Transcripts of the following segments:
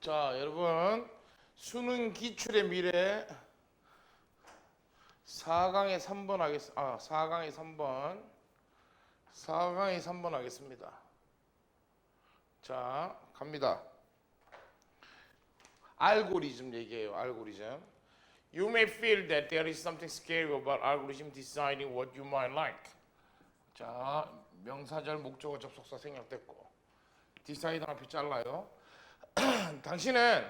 자, 여러분 수능 기출의 미래 4강의 3번 하겠 아, 4강의 3번 4강의 3번 하겠습니다. 자, 갑니다. 알고리즘 얘기해요. 알고리즘. You may feel that there is something scary about algorithm deciding what you might like. 자, 명사절 목적어 접속사 생략됐고 decide 앞에 잘라요. 당신은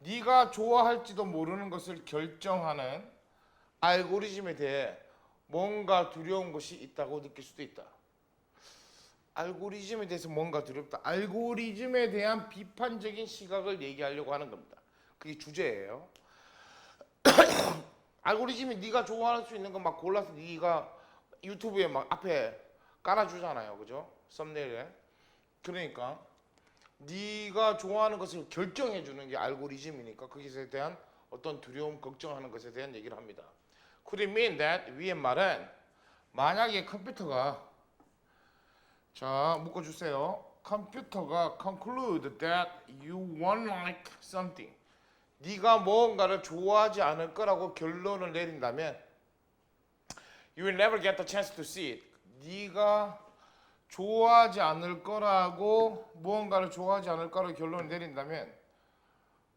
네가 좋아할지도 모르는 것을 결정하는 알고리즘에 대해 뭔가 두려운 것이 있다고 느낄 수도 있다. 알고리즘에 대해서 뭔가 두렵다. 알고리즘에 대한 비판적인 시각을 얘기하려고 하는 겁니다. 그게 주제예요. 알고리즘이 네가 좋아할 수 있는 거 막 골라서 네가 유튜브에 막 앞에 깔아주잖아요, 그죠? 썸네일에. 그러니까 네가 좋아하는 것을 결정해 주는 게 알고리즘이니까 거기에 대한 어떤 두려움, 걱정하는 것에 대한 얘기를 합니다. Could it mean that 위의 말은 만약에 컴퓨터가 자 묶어 주세요. 컴퓨터가 conclude that you won't like something. 네가 뭔가를 좋아하지 않을 거라고 결론을 내린다면 you will never get the chance to see it. 네가 좋아하지 않을 거라고 무언가를 좋아하지 않을 거라고 결론을 내린다면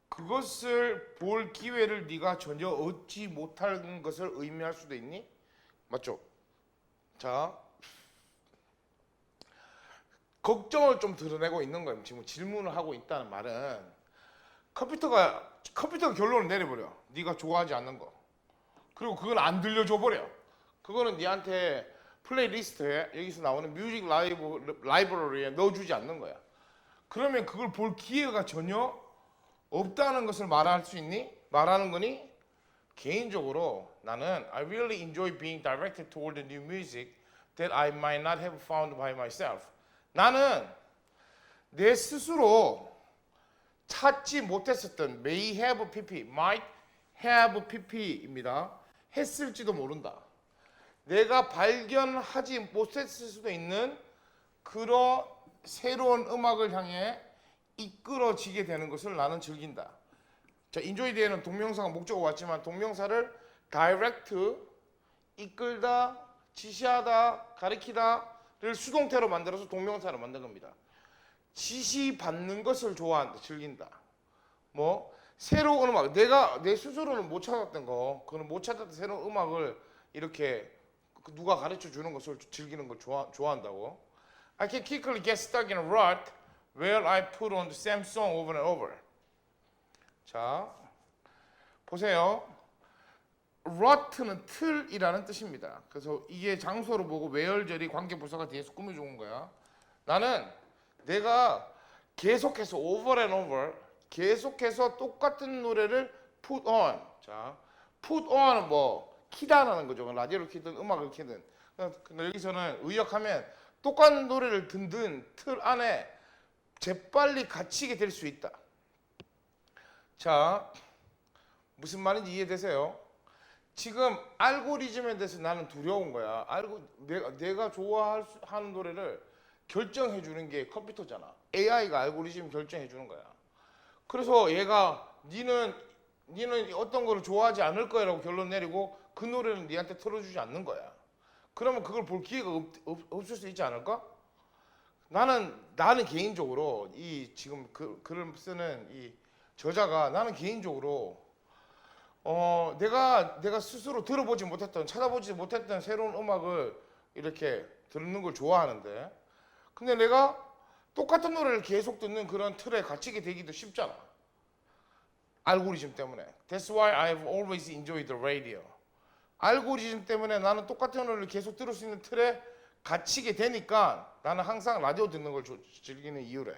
그것을 볼 기회를 네가 전혀 얻지 못하는 것을 의미할 수도 있니? 맞죠? 자, 걱정을 좀 드러내고 있는 거예요. 지금 질문을 하고 있다는 말은 컴퓨터가 컴퓨터가 결론을 내려버려. 네가 좋아하지 않는 거. 그리고 그건 안 들려줘 버려. 그거는 네한테 플레이리스트에 여기서 나오는 뮤직 라이브 라이브러리에 넣어주지 않는 거야. 그러면 그걸 볼 기회가 전혀 없다는 것을 말할 수 있니? 말하는 거니? 개인적으로 나는 I really enjoy being directed toward the new music that I might not have found by myself. 나는 내 스스로 찾지 못했었던 may have pp, might have pp입니다. 했을지도 모른다. 내가 발견하지 못했을 수도 있는 그런 새로운 음악을 향해 이끌어지게 되는 것을 나는 즐긴다. 자, 인조이 뒤에는 동명사가 목적어 왔지만 동명사를 direct, 이끌다, 지시하다, 가리키다를 수동태로 만들어서 동명사로 만든 겁니다. 지시받는 것을 좋아한다, 즐긴다. 뭐 새로운 음악, 내가 내 스스로는 못 찾았던 거, 그는 못 찾았던 새로운 음악을 이렇게 그 누가 가르쳐 주는 것을 즐기는 걸 좋아, 좋아한다고. I can quickly get stuck in a rut where I put on the same song over and over. 자, 보세요. rut는 틀이라는 뜻입니다. 그래서 이게 장소를 보고 외열절이 관계부사가 뒤에서 꾸며주는 거야. 나는 내가 계속해서 over and over 계속해서 똑같은 노래를 put on. 자, put on은 뭐 키다라는 거죠. 라디오를 키든 음악을 키든. 근데 여기서는 의역하면 똑같은 노래를 듣는 틀 안에 재빨리 갇히게 될 수 있다. 자, 무슨 말인지 이해되세요? 지금 알고리즘에 대해서 나는 두려운 거야. 알고 내가 내가 좋아하는 노래를 결정해 주는 게 컴퓨터잖아. AI가 알고리즘 결정해 주는 거야. 그래서 얘가 니는 니는 어떤 거를 좋아하지 않을 거야라고 결론 내리고 그 노래는 니한테 틀어주지 않는 거야. 그러면 그걸 볼 기회가 없, 없, 없을 수 있지 않을까? 나는 나는 개인적으로 이 지금 그, 글을 쓰는 이 저자가 나는 개인적으로 어 내가 내가 스스로 들어보지 못했던 찾아보지 못했던 새로운 음악을 이렇게 듣는 걸 좋아하는데 근데 내가 똑같은 노래를 계속 듣는 그런 틀에 갇히게 되기도 쉽잖아. 알고리즘 때문에. That's why I've always enjoyed the radio. 알고리즘 때문에 나는 똑같은 노래를 계속 들을 수 있는 틀에 갇히게 되니까 나는 항상 라디오 듣는 걸 조- 즐기는 이유래.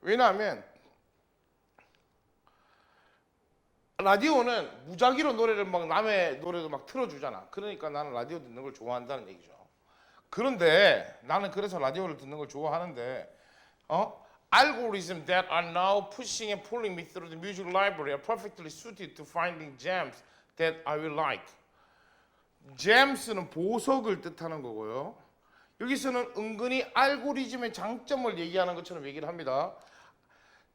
왜냐하면 라디오는 무작위로 노래를 막 남의 노래도 막 틀어주잖아. 그러니까 나는 라디오 듣는 걸 좋아한다는 얘기죠. 그런데 나는 그래서 라디오를 듣는 걸 좋아하는데 어? Algorithms that are now pushing and pulling me through the music library are perfectly suited to finding gems that I will like. gems는 보석을 뜻하는 거고요. 여기서는 은근히 알고리즘의 장점을 얘기하는 것처럼 얘기를 합니다.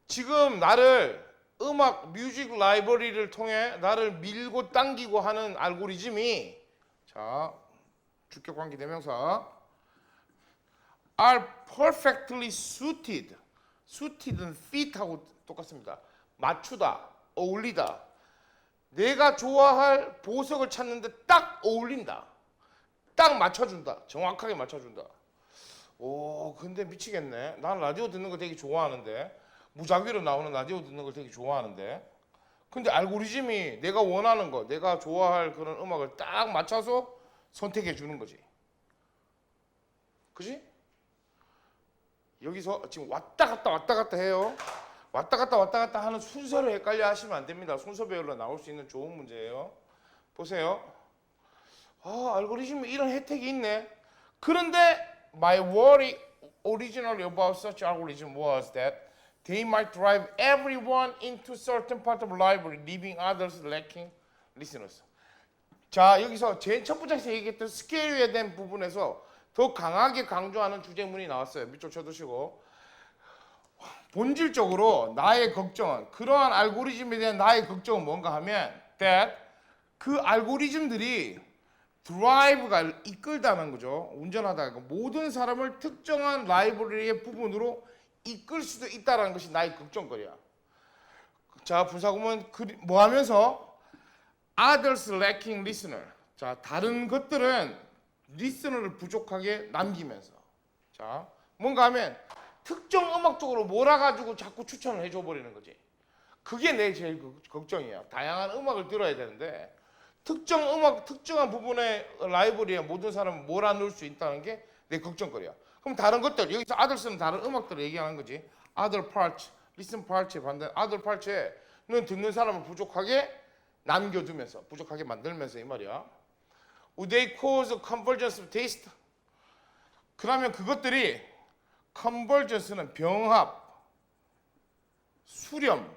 지금 나를 음악 뮤직 라이브러리를 통해 나를 밀고 당기고 하는 알고리즘이 자 주격 관계 대명사 are perfectly suited suited는 fit하고 똑같습니다. 맞추다, 어울리다. 내가 좋아할 보석을 찾는데 딱 어울린다. 딱 맞춰준다. 정확하게 맞춰준다. 오, 근데 미치겠네. 난 라디오 듣는 거 되게 좋아하는데. 무작위로 나오는 라디오 듣는 걸 되게 좋아하는데. 근데 알고리즘이 내가 원하는 거, 내가 좋아할 그런 음악을 딱 맞춰서 선택해 주는 거지. 그지? 여기서 지금 왔다 갔다 왔다 갔다 해요. 왔다 갔다 왔다 갔다 하는 순서를 헷갈려 하시면 안 됩니다. 순서 배열로 나올 수 있는 좋은 문제예요. 보세요. 아, 알고리즘에 이런 혜택이 있네. 그런데 my worry originally about such algorithm was that they might drive everyone into certain part of library, leaving others lacking listeners. 자, 여기서 제일 첫 번째에서 얘기했던 스케일에 대한 부분에서 더 강하게 강조하는 주제문이 나왔어요. 밑줄 쳐두시고. 본질적으로 나의 걱정은 그러한 알고리즘에 대한 나의 걱정은 뭔가 하면 that 그 알고리즘들이 드라이브가 이끌다는 거죠. 운전하다가 모든 사람을 특정한 라이브러리의 부분으로 이끌 수도 있다는 것이 나의 걱정거리야. 자, 분사구문 뭐 하면서 others lacking listener. 자, 다른 것들은 리스너를 부족하게 남기면서. 자, 뭔가 하면 특정 음악 쪽으로 몰아가지고 자꾸 추천을 해줘 버리는 거지. 그게 내 제일 걱- 걱정이야. 다양한 음악을 들어야 되는데 특정 음악 특정한 부분의 라이브러리에 모든 사람을 몰아넣을 수 있다는 게 내 걱정거리야. 그럼 다른 것들 여기서 아들스는 다른 음악들을 얘기하는 거지. other parts, listen parts에 반대 other parts에는 듣는 사람을 부족하게 남겨두면서 부족하게 만들면서 이 말이야. Would they cause a convergence of taste? 그러면 그것들이 convergence는 병합, 수렴.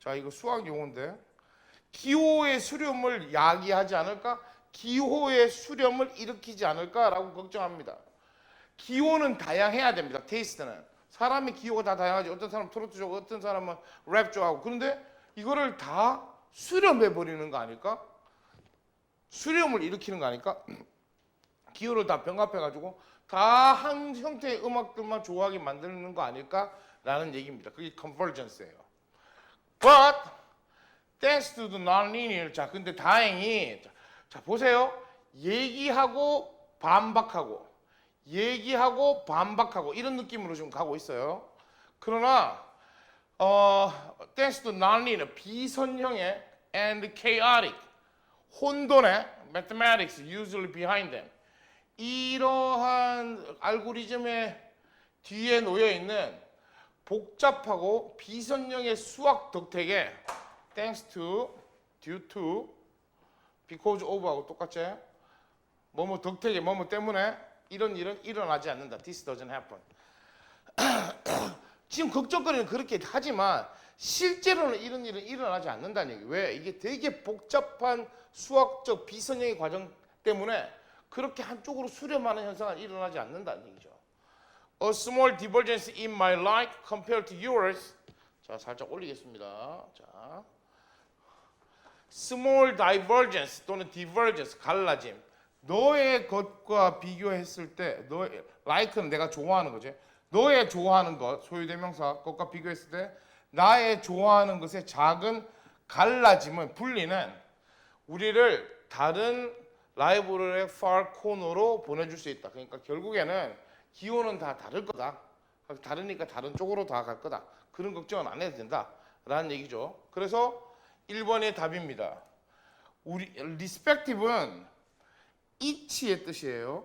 자 이거 수학 용어인데 기호의 수렴을 야기하지 않을까? 기호의 수렴을 일으키지 않을까라고 걱정합니다. 기호는 다양해야 됩니다. 테이스트는 사람의 기호가 다 다양하지. 어떤 사람은 트로트 좋아하고 어떤 사람은 랩 좋아하고 그런데 이거를 다 수렴해 버리는 거 아닐까? 수렴을 일으키는 거 아닐까? 기호를 다 병합해 가지고 다 한 형태의 음악들만 좋아하게 만드는 거 아닐까라는 얘기입니다. 그게 컨버전스예요. But thanks to the nonlinear 자 근데 다행히 자, 자 보세요. 얘기하고 반박하고 얘기하고 반박하고 이런 느낌으로 지금 가고 있어요. 그러나 어 thanks to nonlinear 비선형의 and chaotic 혼돈의 mathematics usually behind them 이러한 알고리즘의 뒤에 놓여 있는 복잡하고 비선형의 수학 덕택에 thanks to, due to, because of하고 똑같지? 뭐뭐 덕택에 뭐뭐 때문에 이런 일은 일어나지 않는다. This doesn't happen. 지금 걱정거리는 그렇게 하지만 실제로는 이런 일은 일어나지 않는다는 얘기. 왜? 이게 되게 복잡한 수학적 비선형의 과정 때문에 그렇게 한쪽으로 수렴하는 현상은 일어나지 않는다는 얘기죠. A small divergence in my life compared to yours. 자, 살짝 올리겠습니다. 자. small divergence 또는 divergence 갈라짐. 너의 것과 비교했을 때 너의 like는 내가 좋아하는 거지. 너의 좋아하는 것 소유 대명사 것과 비교했을 때 나의 좋아하는 것의 작은 갈라짐은 분리는 우리를 다른 라이브러리의 far 코너로 보내줄 수 있다. 그러니까 결국에는 기호는 다 다를 거다. 다르니까 다른 쪽으로 다 갈 거다. 그런 걱정은 안 해도 된다 라는 얘기죠. 그래서 1번의 답입니다. 우리 respective는 이치의 뜻이에요.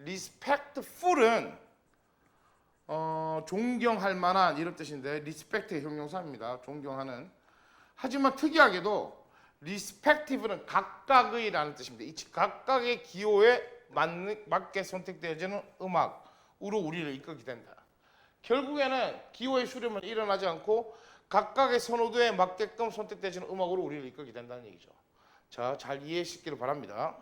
respectful은 어, 존경할 만한 이런 뜻인데 respect의 형용사입니다. 존경하는. 하지만 특이하게도 respective는 각각의라는 뜻입니다. 이 각각의 기호에 맞게 선택되어지는 음악으로 우리를 이끌게 된다. 결국에는 기호의 수렴은 일어나지 않고 각각의 선호도에 맞게끔 선택되어지는 음악으로 우리를 이끌게 된다는 얘기죠. 자, 잘 이해하시기를 바랍니다.